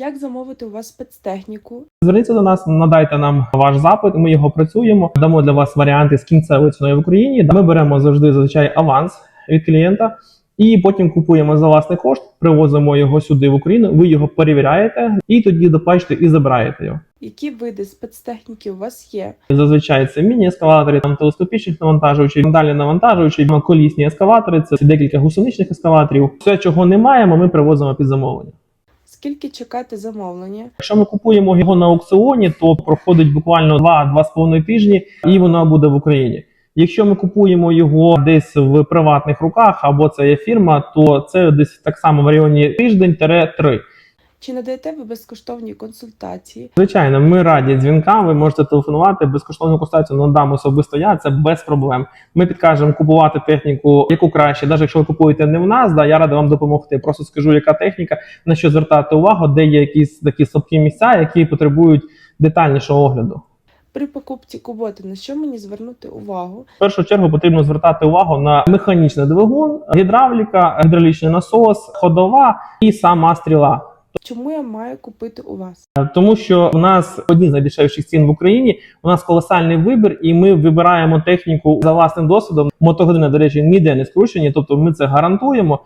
Як замовити у вас спецтехніку? Зверніться до нас, надайте нам ваш запит. Ми його працюємо. Дамо для вас варіанти з кінцевою ціною в Україні. Ми беремо завжди зазвичай аванс від клієнта. І потім купуємо за власний кошт, привозимо його сюди в Україну. Ви його перевіряєте і тоді доплачуєте і забираєте його. Які види спецтехніки у вас є? Зазвичай це міні-ескалатори, там телескопічних навантажувачів, далі навантажувачі, колісні ескалатори, це декілька гусеничних ескалаторів. Все, чого не маємо, ми привозимо під замовлення. Скільки чекати замовлення? Якщо ми купуємо його на аукціоні, то проходить буквально 2-2,5 тижні, і воно буде в Україні. Якщо ми купуємо його десь в приватних руках або це є фірма, то це десь так само в районі тиждень-три. Чи надаєте ви безкоштовні консультації? Звичайно, ми раді дзвінкам. Ви можете телефонувати безкоштовну консультацію надам особисто я. Це без проблем. Ми підкажемо купувати техніку, яку краще, навіть якщо ви купуєте не в нас, да я радий вам допомогти. Просто скажу, яка техніка, на що звертати увагу, де є якісь такі слабкі місця, які потребують детальнішого огляду. При покупці куботи на що мені звернути увагу? В першу чергу потрібно звертати увагу на механічний двигун, гідравліка, гідравлічний насос, ходова і сама стріла. Чому я маю купити у вас? Тому що у нас одні з найдешевших цін в Україні. У нас колосальний вибір, і ми вибираємо техніку за власним досвідом. Мотогодини, до речі, ніде не скручені, тобто ми це гарантуємо.